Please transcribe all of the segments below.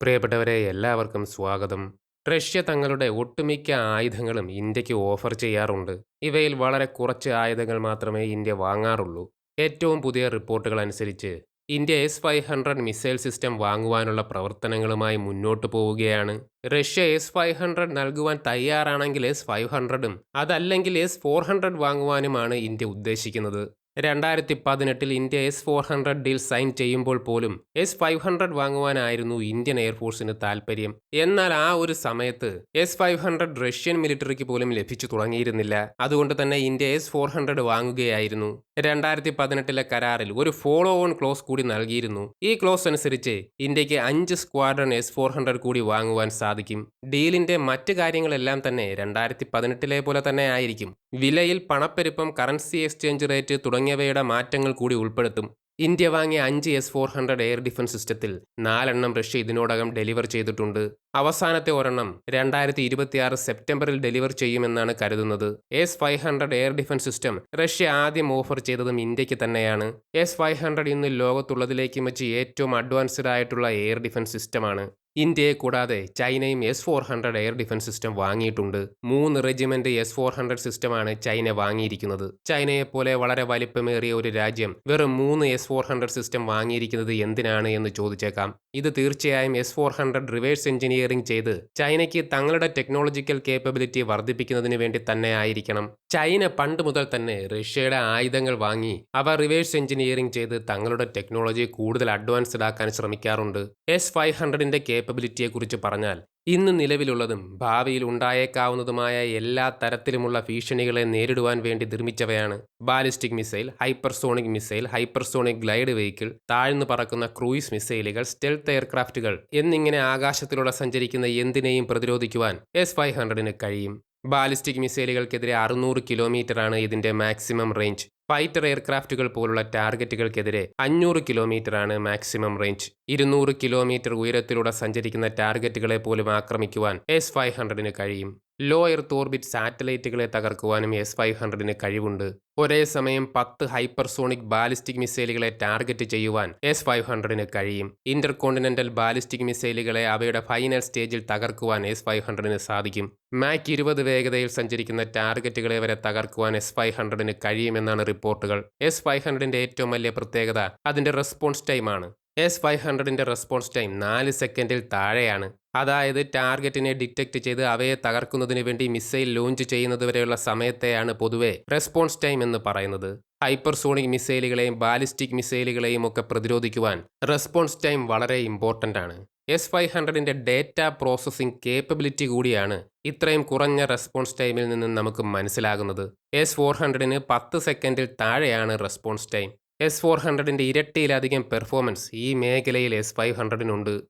പ്രിയപ്പെട്ടവരെ എല്ലാവർക്കും സ്വാഗതം. റഷ്യ തങ്ങളുടെ ഒട്ടുമിക്ക ആയുധങ്ങളും ഇന്ത്യയ്ക്ക് ഓഫർ ചെയ്യാറുണ്ട്. ഇവയിൽ വളരെ കുറച്ച് ആയുധങ്ങൾ മാത്രമേ ഇന്ത്യ വാങ്ങാറുള്ളൂ. ഏറ്റവും പുതിയ റിപ്പോർട്ടുകൾ അനുസരിച്ച് India S five hundred missile system വാങ്ങുവാനുള്ള പ്രവർത്തനങ്ങളുമായി മുന്നോട്ട് പോവുകയാണ്. റഷ്യ എസ് ഫൈവ് ഹൺഡ്രഡ് നൽകുവാൻ തയ്യാറാണെങ്കിൽ എസ് ഫൈവ് ഹൺഡ്രഡും അതല്ലെങ്കിൽ എസ് ഫോർ ഹൺഡ്രഡ് വാങ്ങുവാനുമാണ് ഇന്ത്യ ഉദ്ദേശിക്കുന്നത്. രണ്ടായിരത്തി പതിനെട്ടിൽ India S four hundred deal sign ചെയ്യുമ്പോൾ പോലും എസ് ഫൈവ് ഹൺഡ്രഡ് വാങ്ങുവാനായിരുന്നു ഇന്ത്യൻ എയർഫോഴ്സിന് താൽപ്പര്യം എന്നാൽ ആ ഒരു സമയത്ത് എസ് ഫൈവ് ഹൺഡ്രഡ് റഷ്യൻ മിലിറ്ററിക്ക് പോലും ലഭിച്ചു തുടങ്ങിയിരുന്നില്ല. അതുകൊണ്ട് തന്നെ ഇന്ത്യ എസ് ഫോർ ഹൺഡ്രഡ് വാങ്ങുകയായിരുന്നു. രണ്ടായിരത്തി പതിനെട്ടിലെ കരാറിൽ ഒരു ഫോളോ ഓൺ ക്ലോസ് കൂടി നൽകിയിരുന്നു. ഈ ക്ലോസ് അനുസരിച്ച് ഇന്ത്യയ്ക്ക് അഞ്ച് സ്ക്വാഡ്രൺ എസ് ഫോർ ഹൺഡ്രഡ് കൂടി വാങ്ങുവാൻ സാധിക്കും. ഡീലിന്റെ മറ്റ് കാര്യങ്ങളെല്ലാം തന്നെ രണ്ടായിരത്തി പതിനെട്ടിലെ പോലെ തന്നെ ആയിരിക്കും. വിലയിൽ പണപ്പെരുപ്പം കറൻസി എക്സ്ചേഞ്ച് റേറ്റ് തുടങ്ങിയവയുടെ മാറ്റങ്ങൾ കൂടി ഉൾപ്പെടുത്തും. ഇന്ത്യ വാങ്ങിയ അഞ്ച് S four hundred air defence സിസ്റ്റത്തിൽ നാലെണ്ണം റഷ്യ ഇതിനോടകം ഡെലിവർ ചെയ്തിട്ടുണ്ട്. അവസാനത്തെ ഒരെണ്ണം രണ്ടായിരത്തി ഇരുപത്തിയാറ് സെപ്റ്റംബറിൽ ഡെലിവർ ചെയ്യുമെന്നാണ് കരുതുന്നത്. S five hundred air defence system Russia ആദ്യം ഓഫർ ചെയ്തതും ഇന്ത്യയ്ക്ക് തന്നെയാണ്. എസ് ഫൈവ് ഹൺഡ്രഡ് ഇന്ന് ലോകത്തുള്ളതിലേക്ക് വെച്ച് ഏറ്റവും അഡ്വാൻസ്ഡ് ആയിട്ടുള്ള എയർ ഡിഫൻസ് സിസ്റ്റമാണ്. ഇന്ത്യയെ കൂടാതെ ചൈനയും S four hundred air defence system വാങ്ങിയിട്ടുണ്ട്. മൂന്ന് റെജിമെന്റ് എസ് ഫോർ ഹൺഡ്രഡ് സിസ്റ്റമാണ് ചൈന വാങ്ങിയിരിക്കുന്നത്. ചൈനയെപ്പോലെ വളരെ വലിപ്പമേറിയ ഒരു രാജ്യം വെറും മൂന്ന് എസ് ഫോർ ഹൺഡ്രഡ് സിസ്റ്റം വാങ്ങിയിരിക്കുന്നത് എന്തിനാണ് എന്ന് ചോദിച്ചേക്കാം. ഇത് തീർച്ചയായും S four hundred reverse engineering ചെയ്ത് ചൈനയ്ക്ക് തങ്ങളുടെ ടെക്നോളജിക്കൽ കേപ്പബിലിറ്റി വർദ്ധിപ്പിക്കുന്നതിന് വേണ്ടി തന്നെ ആയിരിക്കണം. ചൈന പണ്ട് മുതൽ തന്നെ റഷ്യയുടെ ആയുധങ്ങൾ വാങ്ങി അവ റിവേഴ്സ് എഞ്ചിനീയറിംഗ് ചെയ്ത് തങ്ങളുടെ ടെക്നോളജി കൂടുതൽ അഡ്വാൻസ്ഡ് ആക്കാൻ ശ്രമിക്കാറുണ്ട്. എസ് ഫൈവ് ഹൺഡ്രഡിന്റെ കേപ്പബിലിറ്റിയെക്കുറിച്ച് പറഞ്ഞാൽ ഇന്ന് നിലവിലുള്ളതും ഭാവിയിൽ ഉണ്ടായേക്കാവുന്നതുമായ എല്ലാ തരത്തിലുമുള്ള ഭീഷണികളെ നേരിടുവാൻ വേണ്ടി നിർമ്മിച്ചവയാണ് ballistic missile hypersonic missile hypersonic glide vehicle താഴ്ന്നു പറക്കുന്ന ക്രൂയിസ് മിസൈലുകൾ സ്റ്റെൽത്ത് എയർക്രാഫ്റ്റുകൾ എന്നിങ്ങനെ ആകാശത്തിലൂടെ സഞ്ചരിക്കുന്ന എന്തിനേയും പ്രതിരോധിക്കുവാൻ എസ് ഫൈവ് ഹൺഡ്രഡിന് കഴിയും. ബാലിസ്റ്റിക് മിസൈലുകൾക്കെതിരെ അറുന്നൂറ് കിലോമീറ്ററാണ് ഇതിന്റെ മാക്സിമം റേഞ്ച്. ഫൈറ്റർ എയർക്രാഫ്റ്റുകൾ പോലുള്ള ടാർഗറ്റുകൾക്കെതിരെ അഞ്ഞൂറ് കിലോമീറ്ററാണ് മാക്സിമം റേഞ്ച്. ഇരുന്നൂറ് കിലോമീറ്റർ ഉയരത്തിലൂടെ സഞ്ചരിക്കുന്ന ടാർഗറ്റുകളെ പോലും ആക്രമിക്കുവാൻ എസ് ഫൈവ് ഹൺഡ്രഡിന് കഴിയും. ലോ എർത്ത് ഓർബിറ്റ് സാറ്റലൈറ്റുകളെ തകർക്കുവാനും എസ് ഫൈവ് ഹൺഡ്രഡിന് കഴിവുണ്ട്. ഒരേ സമയം പത്ത് ഹൈപ്പർസോണിക് ബാലിസ്റ്റിക് മിസൈലുകളെ ടാർഗറ്റ് ചെയ്യുവാൻ എസ് ഫൈവ് ഹൺഡ്രഡിന് കഴിയും. ഇന്റർ കോണ്ടിനെന്റൽ ബാലിസ്റ്റിക് മിസൈലുകളെ അവയുടെ ഫൈനൽ സ്റ്റേജിൽ തകർക്കുവാൻ എസ് ഫൈവ് ഹൺഡ്രഡിന് സാധിക്കും. മാക് ഇരുപത് വേഗതയിൽ സഞ്ചരിക്കുന്ന ടാർഗറ്റുകളെ വരെ തകർക്കുവാൻ എസ് ഫൈവ് ഹൺഡ്രഡിന് കഴിയുമെന്നാണ് റിപ്പോർട്ടുകൾ. എസ് ഫൈവ് ഹൺഡ്രഡിന്റെ ഏറ്റവും വലിയ പ്രത്യേകത അതിന്റെ റെസ്പോൺസ് ടൈമാണ് എസ് ഫൈവ് ഹൺഡ്രഡിന്റെ റെസ്പോൺസ് ടൈം നാല് സെക്കൻഡിൽ താഴെയാണ്. അതായത് ടാർഗറ്റിനെ ഡിറ്റക്ട് ചെയ്ത് അവയെ തകർക്കുന്നതിന് വേണ്ടി മിസൈൽ ലോഞ്ച് ചെയ്യുന്നതുവരെയുള്ള സമയത്തെയാണ് പൊതുവെ റെസ്പോൺസ് ടൈം എന്ന് പറയുന്നത്. ഹൈപ്പർസോണിക് മിസൈലുകളെയും ബാലിസ്റ്റിക് മിസൈലുകളെയും ഒക്കെ പ്രതിരോധിക്കുവാൻ റെസ്പോൺസ് ടൈം വളരെ ഇമ്പോർട്ടന്റ് ആണ്. എസ് ഫൈവ് ഹൺഡ്രഡിന്റെ ഡേറ്റ പ്രോസസ്സിംഗ് കേപ്പബിലിറ്റി കൂടിയാണ് ഇത്രയും കുറഞ്ഞ റെസ്പോൺസ് ടൈമിൽ നിന്ന് നമുക്ക് മനസ്സിലാകുന്നത്. എസ് ഫോർ ഹൺഡ്രഡിന് പത്ത് സെക്കൻഡിൽ താഴെയാണ് റെസ്പോൺസ് ടൈം എസ് ഫോർ ഹൺഡ്രഡിന്റെ ഇരട്ടിയിലധികം പെർഫോമൻസ് ഈ മേഖലയിൽ എസ് ഫൈവ് ഹൺഡ്രഡിനുണ്ട്.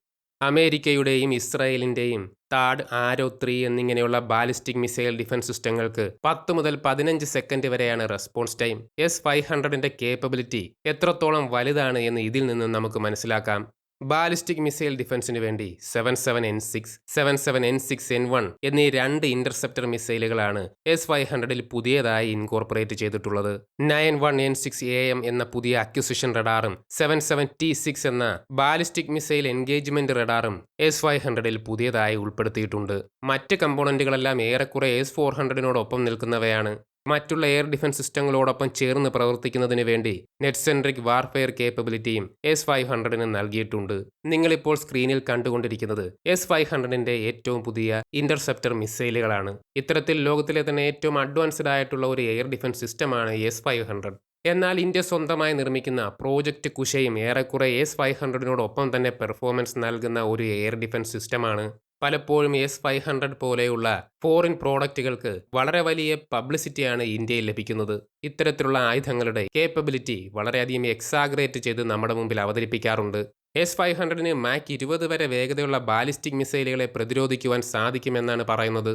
അമേരിക്കയുടെയും ഇസ്രായേലിന്റെയും താഡ് ആരോ ത്രീ എന്നിങ്ങനെയുള്ള ബാലിസ്റ്റിക് മിസൈൽ ഡിഫൻസ് സിസ്റ്റങ്ങൾക്ക് പത്ത് മുതൽ പതിനഞ്ച് സെക്കൻഡ് വരെയാണ് റെസ്പോൺസ് ടൈം. എസ് ഫൈവ് ഹൺഡ്രഡിന്റെ കേപ്പബിലിറ്റി എത്രത്തോളം വലുതാണ് എന്ന് ഇതിൽ നിന്നും നമുക്ക് മനസ്സിലാക്കാം. ബാലിസ്റ്റിക് മിസൈൽ ഡിഫൻസിന് വേണ്ടി seven seven N six seven seven N six N one എന്നീ രണ്ട് ഇന്റർസെപ്റ്റർ മിസൈലുകളാണ് എസ് ഫൈവ് ഹൺഡ്രഡിൽ പുതിയതായി ഇൻകോർപ്പറേറ്റ് ചെയ്തിട്ടുള്ളത്. Nine one N six A M എന്ന പുതിയ അക്യുസിഷൻ റഡാറും സെവൻ സെവൻ ടി സിക്സ് എന്ന ബാലിസ്റ്റിക് മിസൈൽ എൻഗേജ്മെന്റ് റഡാറും എസ് ഫൈവ് ഹൺഡ്രഡിൽ പുതിയതായി ഉൾപ്പെടുത്തിയിട്ടുണ്ട്. മറ്റ് കമ്പോണന്റുകളെല്ലാം ഏറെക്കുറെ എസ് ഫോർ ഹൺഡ്രഡിനോടൊപ്പം നിൽക്കുന്നവയാണ്. മറ്റുള്ള എയർ ഡിഫൻസ് സിസ്റ്റങ്ങളോടൊപ്പം ചേർന്ന് പ്രവർത്തിക്കുന്നതിന് വേണ്ടി നെറ്റ് സെൻട്രിക് വാർഫെയർ കേപ്പബിലിറ്റിയും എസ് ഫൈവ് ഹൺഡ്രഡിന് നൽകിയിട്ടുണ്ട്. നിങ്ങളിപ്പോൾ സ്ക്രീനിൽ കണ്ടുകൊണ്ടിരിക്കുന്നത് എസ് ഫൈവ് ഹൺഡ്രഡിന്റെ ഏറ്റവും പുതിയ ഇന്റർസെപ്റ്റർ മിസൈലുകളാണ് ഇത്തരത്തിൽ ലോകത്തിലെ തന്നെ ഏറ്റവും അഡ്വാൻസ്ഡ് ആയിട്ടുള്ള ഒരു എയർ ഡിഫൻസ് സിസ്റ്റമാണ് എസ് ഫൈവ് ഹൺഡ്രഡ് എന്നാൽ ഇന്ത്യ സ്വന്തമായി നിർമ്മിക്കുന്ന പ്രോജക്റ്റ് കുശയും ഏറെക്കുറെ എസ് ഫൈവ് ഹൺഡ്രഡിനോടൊപ്പം തന്നെ പെർഫോമൻസ് നൽകുന്ന ഒരു എയർ ഡിഫൻസ് സിസ്റ്റമാണ് പലപ്പോഴും എസ് ഫൈവ് ഹൺഡ്രഡ് പോലെയുള്ള ഫോറിൻ പ്രോഡക്റ്റുകൾക്ക് വളരെ വലിയ പബ്ലിസിറ്റിയാണ് ഇന്ത്യയിൽ ലഭിക്കുന്നത്. ഇത്തരത്തിലുള്ള ആയുധങ്ങളുടെ കേപ്പബിലിറ്റി വളരെയധികം എക്സാഗ്രേറ്റ് ചെയ്ത് നമ്മുടെ മുമ്പിൽ അവതരിപ്പിക്കാറുണ്ട്. എസ് ഫൈവ് ഹൺഡ്രഡിന് മാക് ഇരുപത് വരെ വേഗതയുള്ള ബാലിസ്റ്റിക് മിസൈലുകളെ പ്രതിരോധിക്കുവാൻ സാധിക്കുമെന്നാണ് പറയുന്നത്.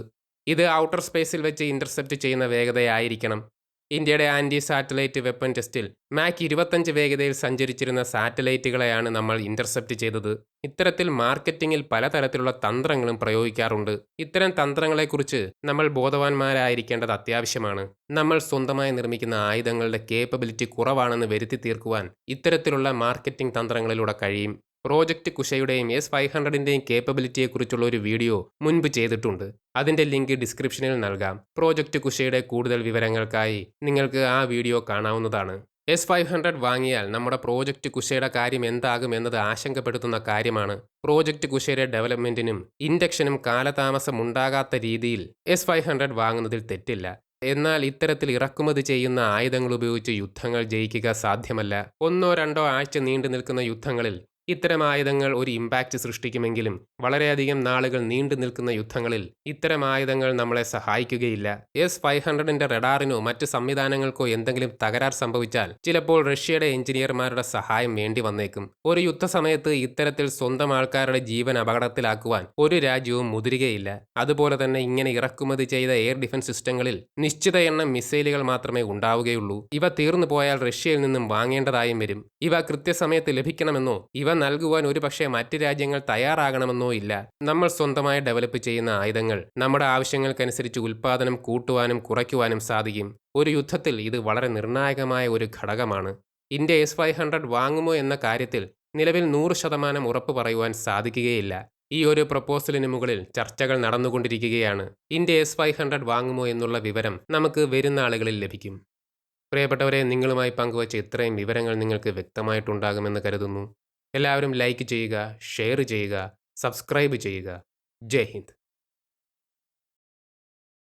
ഇത് ഔട്ടർ സ്പേസിൽ വെച്ച് ഇന്റർസെപ്റ്റ് ചെയ്യുന്ന വേഗതയായിരിക്കണം. ഇന്ത്യയുടെ ആന്റി സാറ്റലൈറ്റ് വെപ്പൺ ടെസ്റ്റിൽ മാക് ഇരുപത്തഞ്ച് വേഗതയിൽ സഞ്ചരിച്ചിരുന്ന സാറ്റലൈറ്റുകളെയാണ് നമ്മൾ ഇന്റർസെപ്റ്റ് ചെയ്തത്. ഇത്തരത്തിൽ മാർക്കറ്റിംഗിൽ പലതരത്തിലുള്ള തന്ത്രങ്ങളും പ്രയോഗിക്കാറുണ്ട്. ഇത്തരം തന്ത്രങ്ങളെക്കുറിച്ച് നമ്മൾ ബോധവാന്മാരായിരിക്കേണ്ടത് അത്യാവശ്യമാണ്. നമ്മൾ സ്വന്തമായി നിർമ്മിക്കുന്ന ആയുധങ്ങളുടെ കേപ്പബിലിറ്റി കുറവാണെന്ന് വരുത്തി തീർക്കുവാൻ ഇത്തരത്തിലുള്ള മാർക്കറ്റിംഗ് തന്ത്രങ്ങളിലൂടെ കഴിയും. പ്രോജക്റ്റ് കുശയുടെയും എസ് ഫൈവ് ഹൺഡ്രഡിന്റെയും കേപ്പബിലിറ്റിയെക്കുറിച്ചുള്ള ഒരു വീഡിയോ മുൻപ് ചെയ്തിട്ടുണ്ട്. അതിന്റെ ലിങ്ക് ഡിസ്ക്രിപ്ഷനിൽ നൽകാം. പ്രോജക്റ്റ് കുശയുടെ കൂടുതൽ വിവരങ്ങൾക്കായി നിങ്ങൾക്ക് ആ വീഡിയോ കാണാവുന്നതാണ്. എസ് ഫൈവ് ഹൺഡ്രഡ് വാങ്ങിയാൽ നമ്മുടെ പ്രോജക്റ്റ് കുശയുടെ കാര്യം എന്താകും എന്നത് ആശങ്കപ്പെടുത്തുന്ന കാര്യമാണ്. പ്രോജക്റ്റ് കുശയുടെ ഡെവലപ്മെന്റിനും ഇൻഡക്ഷനും കാലതാമസം ഉണ്ടാകാത്ത രീതിയിൽ എസ് ഫൈവ് ഹൺഡ്രഡ് വാങ്ങുന്നതിൽ തെറ്റില്ല. എന്നാൽ ഇത്തരത്തിൽ ഇറക്കുമതി ചെയ്യുന്ന ആയുധങ്ങൾ ഉപയോഗിച്ച് യുദ്ധങ്ങൾ ജയിക്കുക സാധ്യമല്ല. ഒന്നോ രണ്ടോ ആഴ്ച നീണ്ടു നിൽക്കുന്ന യുദ്ധങ്ങളിൽ ഇത്തരം ആയുധങ്ങൾ ഒരു ഇമ്പാക്റ്റ് സൃഷ്ടിക്കുമെങ്കിലും വളരെയധികം നാളുകൾ നീണ്ടു നിൽക്കുന്ന യുദ്ധങ്ങളിൽ ഇത്തരം ആയുധങ്ങൾ നമ്മളെ സഹായിക്കുകയില്ല. എസ് ഫൈവ് ഹൺഡ്രഡിന്റെ റഡാറിനോ മറ്റ് സംവിധാനങ്ങൾക്കോ എന്തെങ്കിലും തകരാർ സംഭവിച്ചാൽ ചിലപ്പോൾ റഷ്യയുടെ എഞ്ചിനീയർമാരുടെ സഹായം വേണ്ടി വന്നേക്കും. ഒരു യുദ്ധസമയത്ത് ഇത്തരത്തിൽ സ്വന്തം ആൾക്കാരുടെ ജീവൻ അപകടത്തിലാക്കുവാൻ ഒരു രാജ്യവും മുതിരുകയില്ല. അതുപോലെ തന്നെ ഇങ്ങനെ ഇറക്കുമതി ചെയ്ത എയർ ഡിഫൻസ് സിസ്റ്റങ്ങളിൽ നിശ്ചിത എണ്ണം മിസൈലുകൾ മാത്രമേ ഉണ്ടാവുകയുള്ളൂ. ഇവ തീർന്നു പോയാൽ റഷ്യയിൽ നിന്നും വാങ്ങേണ്ടതായും വരും. ഇവ കൃത്യസമയത്ത് ലഭിക്കണമെന്നോ ഇവ നൽകുവാൻ ഒരുപക്ഷെ മറ്റ് രാജ്യങ്ങൾ തയ്യാറാകണമെന്നോ ഇല്ല. നമ്മൾ സ്വന്തമായി ഡെവലപ്പ് ചെയ്യുന്ന ആയുധങ്ങൾ നമ്മുടെ ആവശ്യങ്ങൾക്കനുസരിച്ച് ഉൽപ്പാദനം കൂട്ടുവാനും കുറയ്ക്കുവാനും സാധിക്കും. ഒരു യുദ്ധത്തിൽ ഇത് വളരെ നിർണായകമായ ഒരു ഘടകമാണ്. ഇന്ത്യ എസ് ഫൈവ് ഹൺഡ്രഡ് വാങ്ങുമോ എന്ന കാര്യത്തിൽ നിലവിൽ നൂറ് ശതമാനം ഉറപ്പ് പറയുവാൻ സാധിക്കുകയില്ല. ഈ ഒരു പ്രപ്പോസലിന് മുകളിൽ ചർച്ചകൾ നടന്നുകൊണ്ടിരിക്കുകയാണ്. ഇന്ത്യ എസ് ഫൈവ് ഹൺഡ്രഡ് വാങ്ങുമോ എന്നുള്ള വിവരം നമുക്ക് വരുന്ന ആളുകളിൽ ലഭിക്കും. പ്രിയപ്പെട്ടവരെ നിങ്ങളുമായി പങ്കുവച്ച ഇത്രയും വിവരങ്ങൾ നിങ്ങൾക്ക് വ്യക്തമായിട്ടുണ്ടാകുമെന്ന് കരുതുന്നു. എല്ലാവരും ലൈക്ക് ചെയ്യുക ഷെയർ ചെയ്യുക സബ്സ്ക്രൈബ് ചെയ്യുക. ജയ് ഹിന്ദ്.